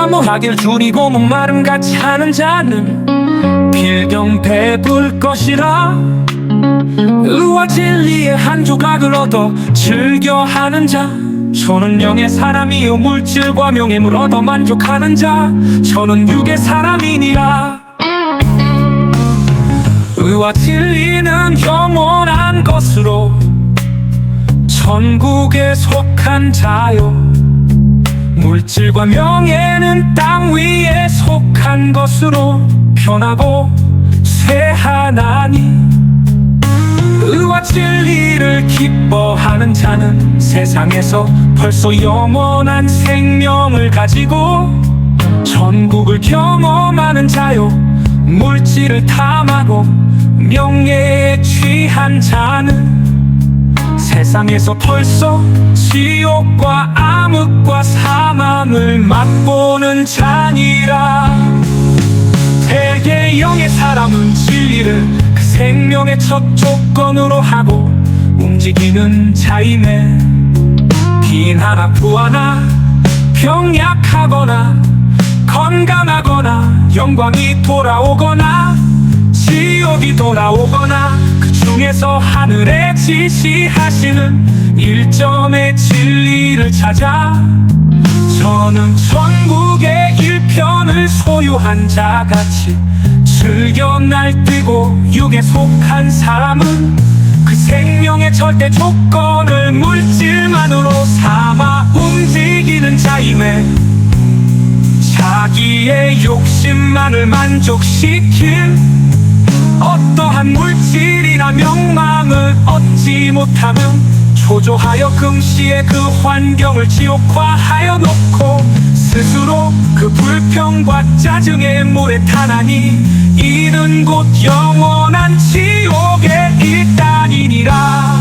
사모하길 줄이고 목마름 같이 하는 자는 필경 배불 것이라. 의와 진리의 한 조각을 얻어 즐겨하는 자. 저는 영의 사람이요 물질과 명예물 얻어 만족하는 자. 저는 육의 사람이니라. 의와 진리는 영원한 것으로 천국에 속한 자요 물질과 명예는 땅 위에 속한 것으로 변하고 쇠하나니 의와 진리를 기뻐하는 자는 세상에서 벌써 영원한 생명을 가지고 천국을 경험하는 자요. 물질을 탐하고 명예에 취한 자는 세상에서 벌써 지옥과 암흑과 사망을 맛보는 자니라. 대개 영의 사람은 진리를 그 생명의 첫 조건으로 하고 움직이는 자임에 빈하나 부하나 병약하거나 건강하거나 영광이 돌아오거나 지옥이 돌아오거나. 그 중에서 하늘에 지시하시는 일점의 진리를 찾아 저는 천국의 일편을 소유한 자같이 즐겨 날뛰고 육에 속한 사람은 그 생명의 절대 조건을 물질만으로 삼아 움직이는 자임에 자기의 욕심만을 만족시킬 어떠한 물질 명망을 얻지 못하면 초조하여 금시에 그 환경을 지옥화하여 놓고 스스로 그 불평과 짜증에 물에 타나니 이는 곧 영원한 지옥의 일단이니라.